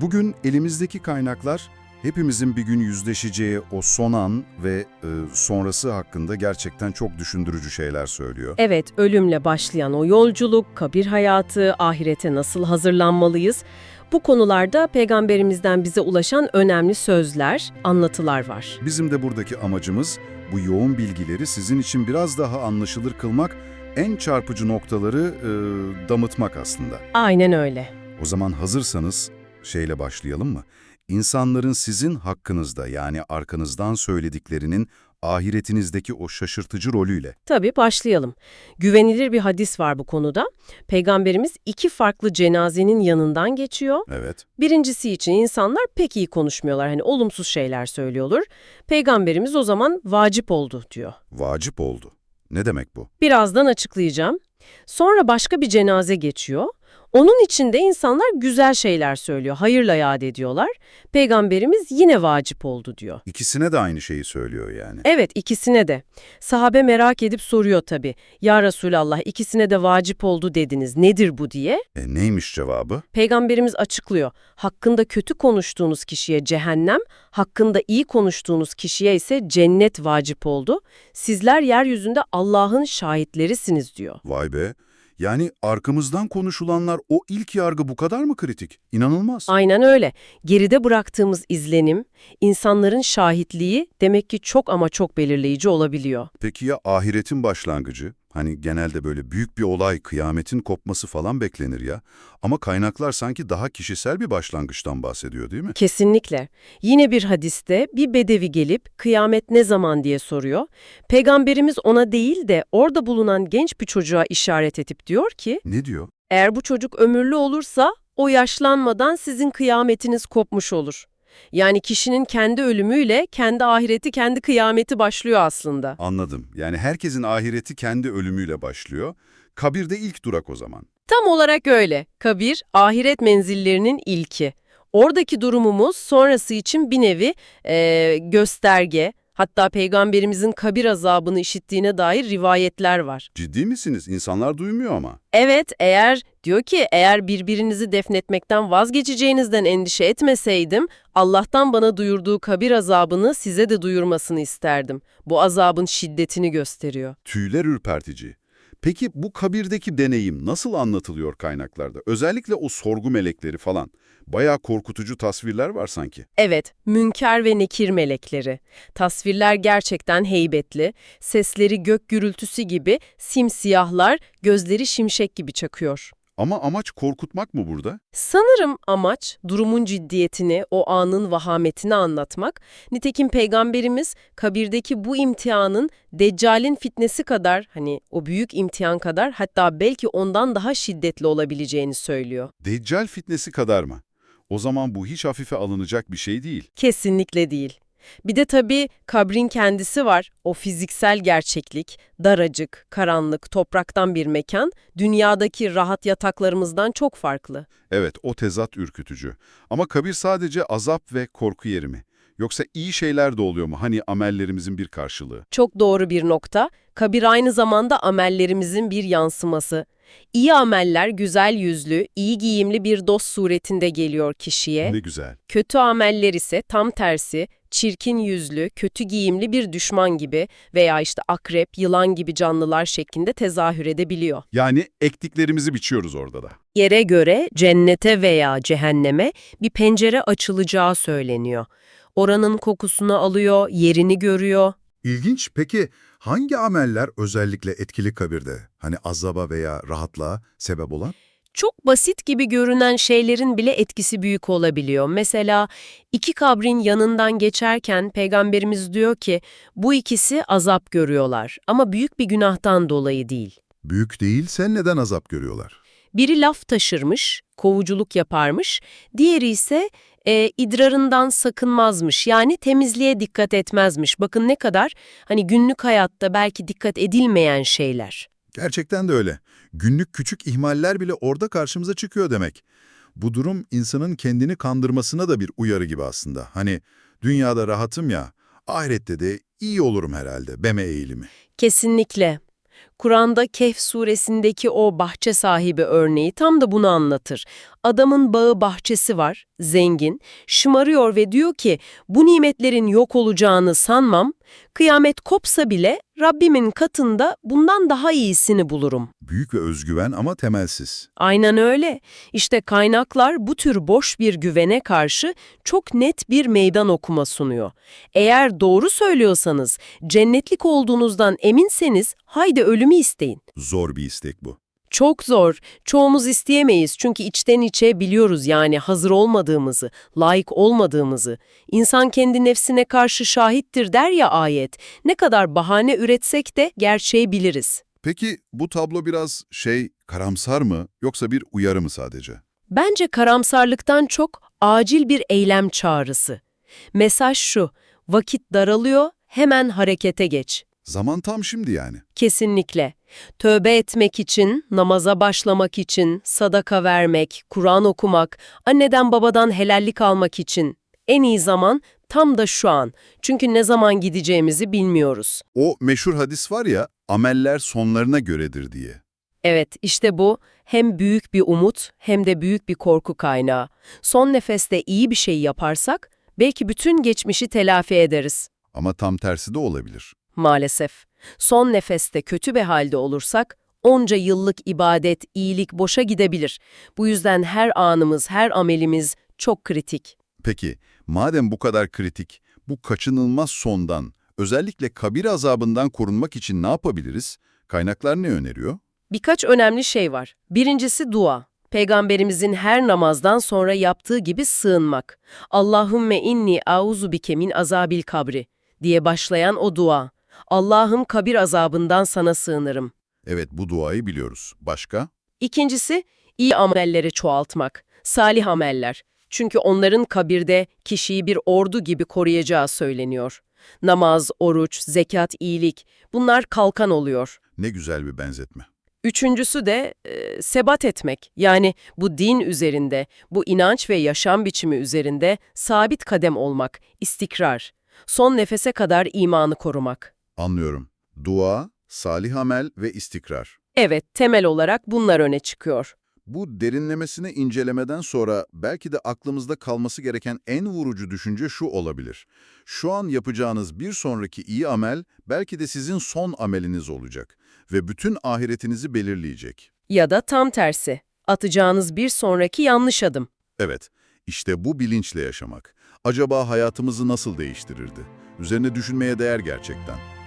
Bugün elimizdeki kaynaklar hepimizin bir gün yüzleşeceği o son an ve e, sonrası hakkında gerçekten çok düşündürücü şeyler söylüyor. Evet, ölümle başlayan o yolculuk, kabir hayatı, ahirete nasıl hazırlanmalıyız? Bu konularda peygamberimizden bize ulaşan önemli sözler, anlatılar var. Bizim de buradaki amacımız bu yoğun bilgileri sizin için biraz daha anlaşılır kılmak, en çarpıcı noktaları e, damıtmak aslında. Aynen öyle. O zaman hazırsanız şeyle başlayalım mı? İnsanların sizin hakkınızda yani arkanızdan söylediklerinin ahiretinizdeki o şaşırtıcı rolüyle. Tabii başlayalım. Güvenilir bir hadis var bu konuda. Peygamberimiz iki farklı cenazenin yanından geçiyor. Evet. Birincisi için insanlar pek iyi konuşmuyorlar. Hani olumsuz şeyler söylüyorlar. Peygamberimiz o zaman vacip oldu diyor. Vacip oldu. Ne demek bu? Birazdan açıklayacağım. Sonra başka bir cenaze geçiyor. Onun içinde insanlar güzel şeyler söylüyor, hayırla yad ediyorlar. Peygamberimiz yine vacip oldu diyor. İkisine de aynı şeyi söylüyor yani. Evet ikisine de. Sahabe merak edip soruyor tabii. Ya Resulallah ikisine de vacip oldu dediniz. Nedir bu diye? E, neymiş cevabı? Peygamberimiz açıklıyor. Hakkında kötü konuştuğunuz kişiye cehennem, hakkında iyi konuştuğunuz kişiye ise cennet vacip oldu. Sizler yeryüzünde Allah'ın şahitlerisiniz diyor. Vay be. Yani arkamızdan konuşulanlar o ilk yargı bu kadar mı kritik? İnanılmaz. Aynen öyle. Geride bıraktığımız izlenim, insanların şahitliği demek ki çok ama çok belirleyici olabiliyor. Peki ya ahiretin başlangıcı? Hani genelde böyle büyük bir olay, kıyametin kopması falan beklenir ya. Ama kaynaklar sanki daha kişisel bir başlangıçtan bahsediyor değil mi? Kesinlikle. Yine bir hadiste bir bedevi gelip kıyamet ne zaman diye soruyor. Peygamberimiz ona değil de orada bulunan genç bir çocuğa işaret edip diyor ki, Ne diyor? eğer bu çocuk ömürlü olursa o yaşlanmadan sizin kıyametiniz kopmuş olur. Yani kişinin kendi ölümüyle kendi ahireti, kendi kıyameti başlıyor aslında. Anladım. Yani herkesin ahireti kendi ölümüyle başlıyor. Kabirde ilk durak o zaman. Tam olarak öyle. Kabir, ahiret menzillerinin ilki. Oradaki durumumuz sonrası için bir nevi eee, gösterge, hatta peygamberimizin kabir azabını işittiğine dair rivayetler var. Ciddi misiniz? İnsanlar duymuyor ama. Evet, eğer diyor ki eğer birbirinizi defnetmekten vazgeçeceğinizden endişe etmeseydim, Allah'tan bana duyurduğu kabir azabını size de duyurmasını isterdim. Bu azabın şiddetini gösteriyor. Tüyler ürpertici. Peki bu kabirdeki deneyim nasıl anlatılıyor kaynaklarda? Özellikle o sorgu melekleri falan. Bayağı korkutucu tasvirler var sanki. Evet, münker ve nekir melekleri. Tasvirler gerçekten heybetli, sesleri gök gürültüsü gibi, simsiyahlar, gözleri şimşek gibi çakıyor. Ama amaç korkutmak mı burada? Sanırım amaç durumun ciddiyetini, o anın vahametini anlatmak. Nitekim peygamberimiz kabirdeki bu imtihanın Deccal'in fitnesi kadar, hani o büyük imtihan kadar hatta belki ondan daha şiddetli olabileceğini söylüyor. Deccal fitnesi kadar mı? O zaman bu hiç hafife alınacak bir şey değil. Kesinlikle değil. Bir de tabii kabrin kendisi var. O fiziksel gerçeklik, daracık, karanlık, topraktan bir mekan, dünyadaki rahat yataklarımızdan çok farklı. Evet, o tezat ürkütücü. Ama kabir sadece azap ve korku yeri mi? Yoksa iyi şeyler de oluyor mu? Hani amellerimizin bir karşılığı. Çok doğru bir nokta. Kabir aynı zamanda amellerimizin bir yansıması. İyi ameller güzel yüzlü, iyi giyimli bir dost suretinde geliyor kişiye. Ne güzel. Kötü ameller ise tam tersi, çirkin yüzlü, kötü giyimli bir düşman gibi veya işte akrep, yılan gibi canlılar şeklinde tezahür edebiliyor. Yani ektiklerimizi biçiyoruz orada da. Yere göre cennete veya cehenneme bir pencere açılacağı söyleniyor. Oranın kokusunu alıyor, yerini görüyor. İlginç. Peki hangi ameller özellikle etkili kabirde? Hani azaba veya rahatlığa sebep olan? Çok basit gibi görünen şeylerin bile etkisi büyük olabiliyor. Mesela iki kabrin yanından geçerken peygamberimiz diyor ki bu ikisi azap görüyorlar ama büyük bir günahtan dolayı değil. Büyük değilse neden azap görüyorlar? Biri laf taşırmış, kovuculuk yaparmış, diğeri ise e, idrarından sakınmazmış yani temizliğe dikkat etmezmiş. Bakın ne kadar hani günlük hayatta belki dikkat edilmeyen şeyler. Gerçekten de öyle. Günlük küçük ihmaller bile orada karşımıza çıkıyor demek. Bu durum insanın kendini kandırmasına da bir uyarı gibi aslında. Hani dünyada rahatım ya, ahirette de iyi olurum herhalde, beme eğilimi. Kesinlikle. Kur'an'da Kehf suresindeki o bahçe sahibi örneği tam da bunu anlatır. Adamın bağı bahçesi var, zengin, şımarıyor ve diyor ki bu nimetlerin yok olacağını sanmam, kıyamet kopsa bile Rabbimin katında bundan daha iyisini bulurum. Büyük ve özgüven ama temelsiz. Aynen öyle. İşte kaynaklar bu tür boş bir güvene karşı çok net bir meydan okuma sunuyor. Eğer doğru söylüyorsanız, cennetlik olduğunuzdan eminseniz haydi ölümü isteyin. Zor bir istek bu. Çok zor. Çoğumuz isteyemeyiz çünkü içten içe biliyoruz yani hazır olmadığımızı, layık olmadığımızı. İnsan kendi nefsine karşı şahittir der ya ayet. Ne kadar bahane üretsek de gerçeği biliriz. Peki bu tablo biraz şey karamsar mı yoksa bir uyarı mı sadece? Bence karamsarlıktan çok acil bir eylem çağrısı. Mesaj şu, vakit daralıyor, hemen harekete geç. Zaman tam şimdi yani. Kesinlikle. Tövbe etmek için, namaza başlamak için, sadaka vermek, Kur'an okumak, anneden babadan helallik almak için. En iyi zaman tam da şu an. Çünkü ne zaman gideceğimizi bilmiyoruz. O meşhur hadis var ya, ameller sonlarına göredir diye. Evet, işte bu hem büyük bir umut hem de büyük bir korku kaynağı. Son nefeste iyi bir şey yaparsak belki bütün geçmişi telafi ederiz. Ama tam tersi de olabilir. Maalesef. Son nefeste kötü bir halde olursak onca yıllık ibadet, iyilik boşa gidebilir. Bu yüzden her anımız, her amelimiz çok kritik. Peki, madem bu kadar kritik, bu kaçınılmaz sondan, özellikle kabir azabından korunmak için ne yapabiliriz? Kaynaklar ne öneriyor? Birkaç önemli şey var. Birincisi dua. Peygamberimizin her namazdan sonra yaptığı gibi sığınmak. Allahümme inni auzu bike min azabil kabri diye başlayan o dua. Allah'ım kabir azabından sana sığınırım. Evet, bu duayı biliyoruz. Başka? İkincisi, iyi amelleri çoğaltmak, salih ameller. Çünkü onların kabirde kişiyi bir ordu gibi koruyacağı söyleniyor. Namaz, oruç, zekat, iyilik bunlar kalkan oluyor. Ne güzel bir benzetme. Üçüncüsü de e, sebat etmek. Yani bu din üzerinde, bu inanç ve yaşam biçimi üzerinde sabit kadem olmak, istikrar. Son nefese kadar imanı korumak. Anlıyorum. Dua, salih amel ve istikrar. Evet, temel olarak bunlar öne çıkıyor. Bu derinlemesine incelemeden sonra belki de aklımızda kalması gereken en vurucu düşünce şu olabilir. Şu an yapacağınız bir sonraki iyi amel belki de sizin son ameliniz olacak ve bütün ahiretinizi belirleyecek. Ya da tam tersi, atacağınız bir sonraki yanlış adım. Evet, işte bu bilinçle yaşamak. Acaba hayatımızı nasıl değiştirirdi? Üzerine düşünmeye değer gerçekten.